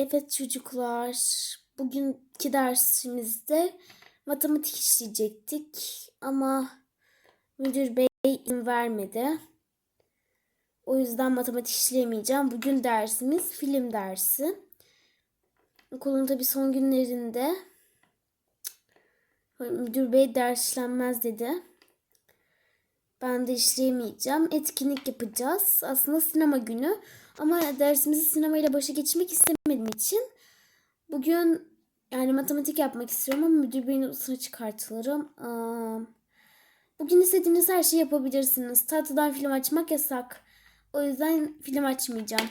Evet çocuklar, bugünkü dersimizde matematik işleyecektik ama müdür bey izin vermedi. O yüzden matematik işleyemeyeceğim. Bugün dersimiz film dersi. Okulun tabii son günlerinde müdür bey ders işlenmez dedi. Ben de işleyemeyeceğim. Etkinlik yapacağız. Aslında sinema günü. Ama dersimizi sinemayla başa geçmek istemediğim için bugün yani matematik yapmak istiyorum ama müdür beyin odasına çıkartılırım. Bugün istediğiniz her şeyi yapabilirsiniz. Tahtadan film açmak yasak. O yüzden film açmayacağım.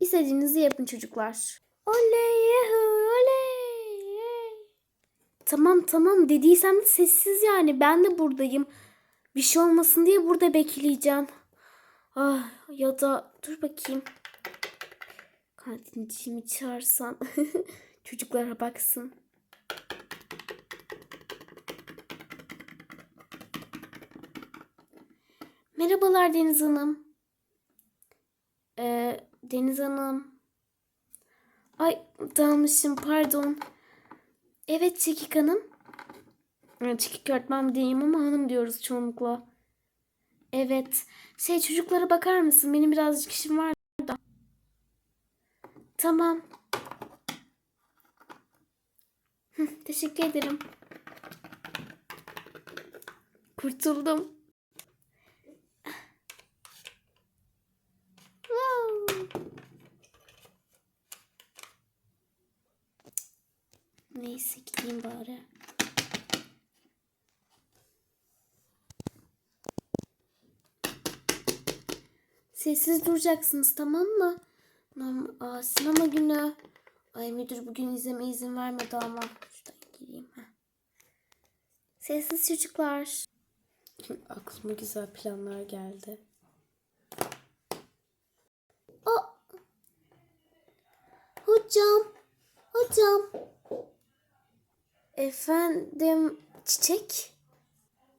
İstediğinizi yapın çocuklar. Oley yuhu, oley. Tamam tamam dediysem de sessiz yani. Ben de buradayım. Bir şey olmasın diye burada bekleyeceğim. Ah ya da dur bakayım. Kantincimi çağırsam. Çocuklara baksın. Merhabalar Deniz Hanım. Ee, Deniz Hanım. Ay dalmışım pardon. Evet Çekik Hanım. Evet, Çekik öğretmen diyeyim ama hanım diyoruz çoğunlukla. Evet. Şey çocuklara bakar mısın? Benim birazcık işim var da. Tamam. Teşekkür ederim. Kurtuldum. Wow. Neyse gideyim bari. Sessiz duracaksınız tamam mı? Aa, sinema günü. Ay müdür bugün izleme izin vermedi ama. Şuradan gireyim. Heh. Sessiz çocuklar. Aklıma güzel planlar geldi. O. Hocam. Hocam. Efendim çiçek?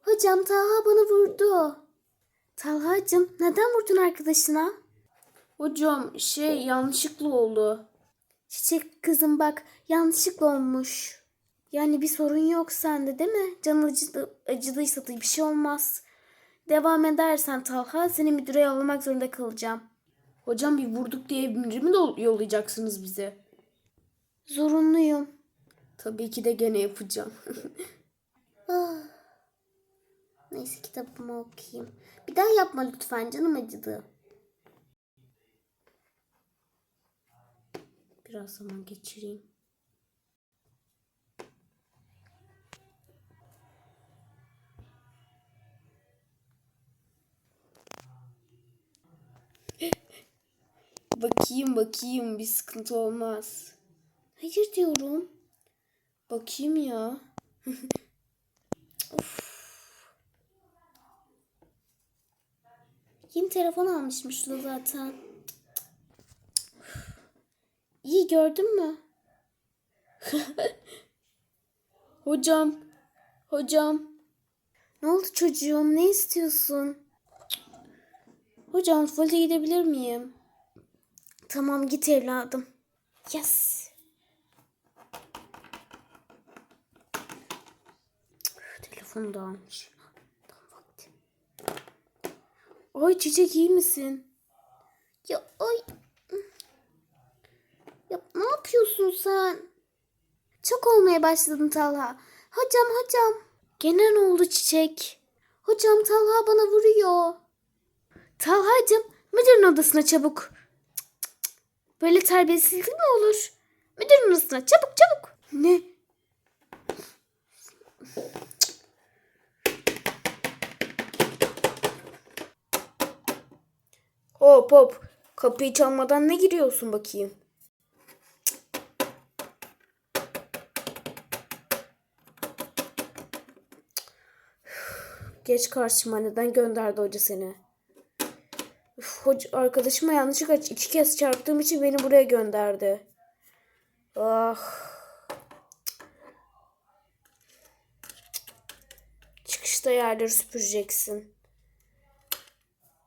Hocam Taha bana vurdu. Talha'cığım neden vurdun arkadaşına? Hocam şey yanlışlıkla oldu. Çiçek kızım bak yanlışlıkla olmuş. Yani bir sorun yok sende değil mi? Can acıdı, acıdıysa da bir şey olmaz. Devam edersen Talha seni müdüre yollamak zorunda kalacağım. Hocam bir vurduk diye mü de yollayacaksınız bize? Zorunluyum. Tabii ki de gene yapacağım. Neyse kitabımı okuyayım. Bir daha yapma lütfen canım acıdı. Biraz zaman geçireyim. bakayım bakayım bir sıkıntı olmaz. Hayır diyorum. Bakayım ya. Yeni telefon almışım şurada zaten. İyi gördün mü? hocam. Hocam. Ne oldu çocuğum? Ne istiyorsun? Hocam tuvalete gidebilir miyim? Tamam git evladım. Yes. Telefonu da almış. Ay çiçek iyi misin? Ya ay. Ya ne yapıyorsun sen? Çok olmaya başladın Talha. Hocam hocam. Gene ne oldu çiçek? Hocam Talha bana vuruyor. Talha'cığım müdürün odasına çabuk. Cık, cık, cık. Böyle terbiyesizlik mi olur? Müdürün odasına çabuk çabuk. Ne? Hop hop. Kapıyı çalmadan ne giriyorsun bakayım? Geç karşıma neden gönderdi hoca seni? Üf, hoca, arkadaşıma yanlışlıkla iki kez çarptığım için beni buraya gönderdi. Ah. Çıkışta yerleri süpüreceksin.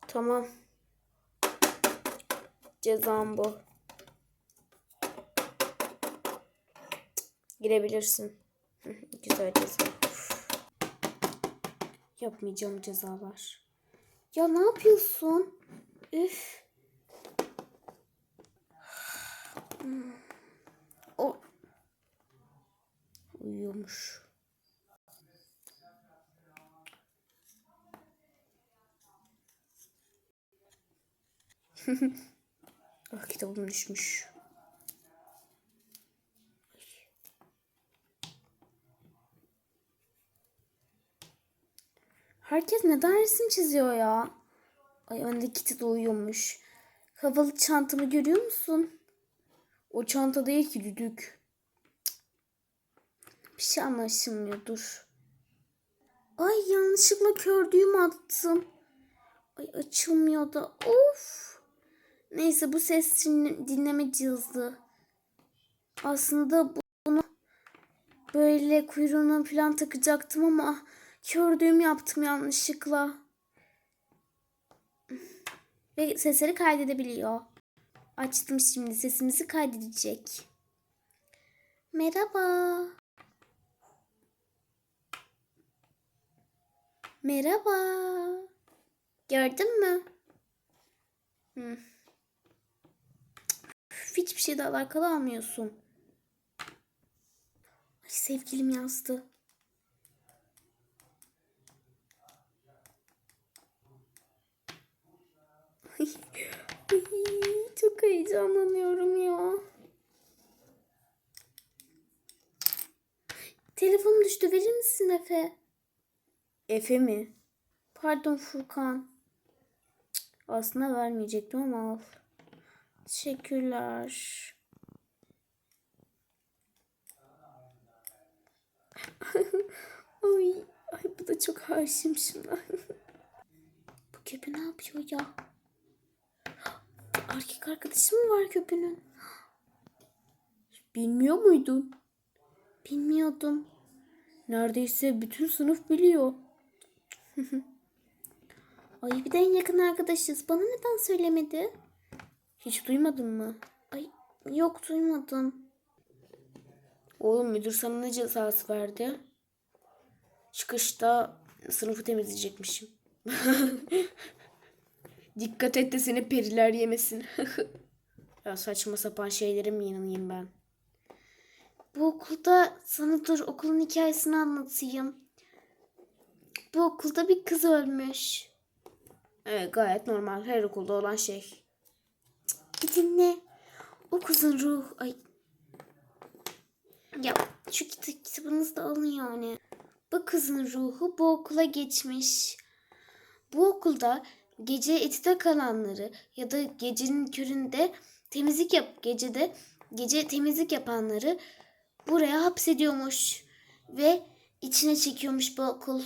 Tamam. Cezam bu. Girebilirsin. Güzel ceza. Yapmayacağım cezalar. Ya ne yapıyorsun? Üf. Hmm. O uyuyormuş. ah kitabım düşmüş. Herkes neden resim çiziyor ya? Ay öndeki Kitty de uyuyormuş. Havalı çantamı görüyor musun? O çanta değil ki düdük. Bir şey anlaşılmıyor dur. Ay yanlışlıkla kör düğüm attım. Ay açılmıyor da of. Neyse bu ses dinle- dinleme cihazı. Aslında bunu böyle kuyruğuna falan takacaktım ama kör düğüm yaptım yanlışlıkla. Ve sesleri kaydedebiliyor. Açtım şimdi sesimizi kaydedecek. Merhaba. Merhaba. Gördün mü? Hı. Hiçbir şeyle alakalı almıyorsun. Ay sevgilim yazdı. Ay, çok heyecanlanıyorum ya. Telefonum düştü verir misin Efe? Efe mi? Pardon Furkan. Aslında vermeyecektim ama al. Teşekkürler. ay, ay bu da çok haşim şuna. bu köpü ne yapıyor ya? Erkek arkadaşı mı var köpünün? Bilmiyor muydun? Bilmiyordum. Neredeyse bütün sınıf biliyor. Ay bir de en yakın arkadaşız. Bana neden söylemedi? Hiç duymadın mı? Ay yok duymadım. Oğlum müdür sana ne cezası verdi? Çıkışta sınıfı temizleyecekmişim. Dikkat et de seni periler yemesin. ya saçma sapan şeylere mi inanayım ben? Bu okulda sana dur okulun hikayesini anlatayım. Bu okulda bir kız ölmüş. Evet gayet normal her okulda olan şey. Bir dinle. O kızın ruh... Ay. Ya şu kita- kitabınızı da alın yani. Bu kızın ruhu bu okula geçmiş. Bu okulda gece etide kalanları ya da gecenin köründe temizlik yap gecede gece temizlik yapanları buraya hapsediyormuş ve içine çekiyormuş bu okul.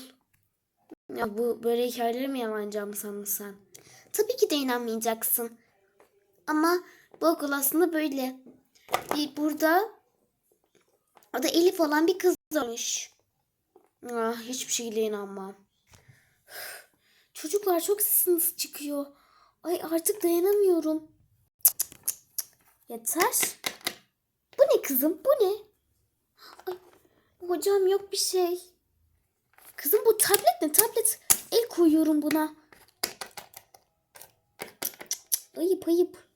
Ya bu böyle hikayeleri mi yalancağımı sandın sen? Tabii ki de inanmayacaksın. Ama bu okul aslında böyle. Bir burada o da Elif olan bir kız olmuş. Ah, hiçbir şeyle inanmam. Çocuklar çok sesiniz çıkıyor. Ay artık dayanamıyorum. Yeter. Bu ne kızım? Bu ne? Ay, hocam yok bir şey. Kızım bu tablet ne? Tablet. El koyuyorum buna. Ayıp ayıp.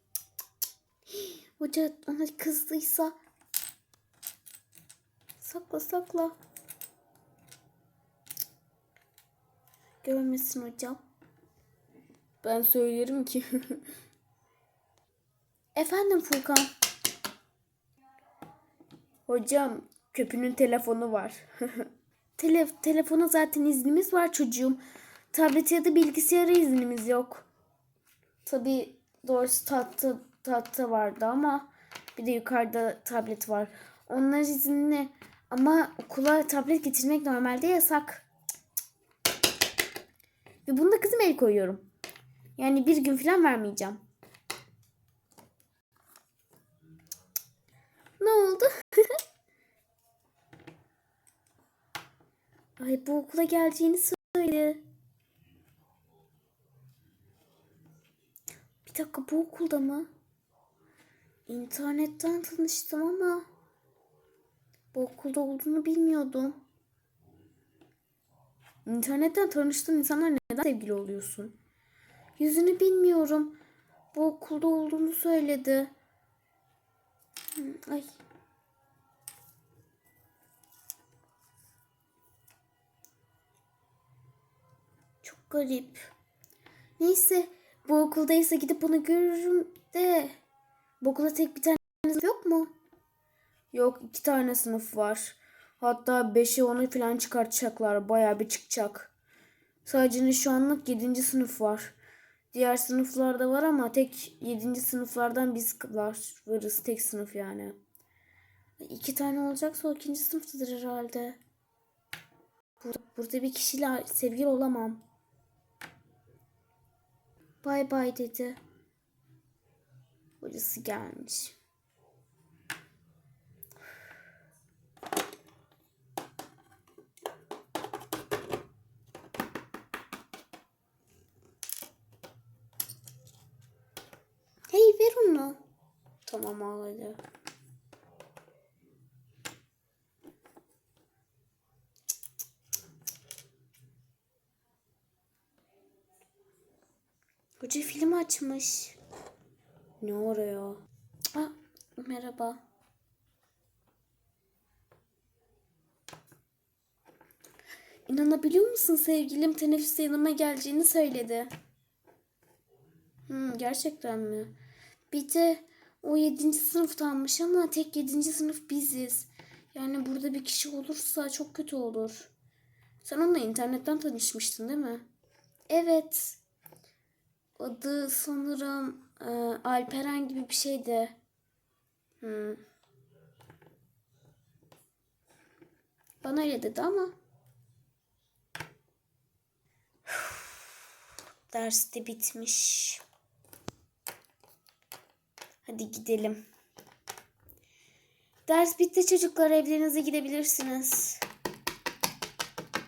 Hoca ona kızdıysa. Sakla sakla. Görmesin hocam. Ben söylerim ki. Efendim Furkan. Hocam köpünün telefonu var. Tele telefona zaten iznimiz var çocuğum. Tablet ya da bilgisayara iznimiz yok. Tabi doğrusu tahta, tahta vardı ama bir de yukarıda tablet var. Onlar izinli ama okula tablet getirmek normalde yasak. Ve bunu da kızım el koyuyorum. Yani bir gün falan vermeyeceğim. Ne oldu? Ay bu okula geleceğini söyledi. Bir dakika bu okulda mı? İnternetten tanıştım ama bu okulda olduğunu bilmiyordum. İnternetten tanıştığın insanlar neden sevgili oluyorsun? Yüzünü bilmiyorum. Bu okulda olduğunu söyledi. Ay. Çok garip. Neyse bu okuldaysa gidip onu görürüm de. Bu okulda tek bir tane yok mu? Yok iki tane sınıf var. Hatta 5'e 10'u falan çıkartacaklar. Bayağı bir çıkacak. Sadece şu anlık 7. sınıf var. Diğer sınıflarda var ama tek 7. sınıflardan biz var. Varız tek sınıf yani. İki tane olacaksa o ikinci sınıftadır herhalde. Burada, burada bir kişiyle sevgili olamam. Bay bay dedi. Hocası gelmiş. Hey ver onu. Tamam al hadi. Hoca film açmış. Ne oraya? Ah, merhaba. İnanabiliyor musun sevgilim teneffüste yanıma geleceğini söyledi. Hmm, gerçekten mi? Bir de o 7. sınıftanmış ama tek 7. sınıf biziz. Yani burada bir kişi olursa çok kötü olur. Sen onunla internetten tanışmıştın değil mi? Evet. Adı sanırım e, Alperen gibi bir şeydi. Hmm. Bana öyle dedi ama. Ders de bitmiş. Hadi gidelim. Ders bitti çocuklar evlerinize gidebilirsiniz.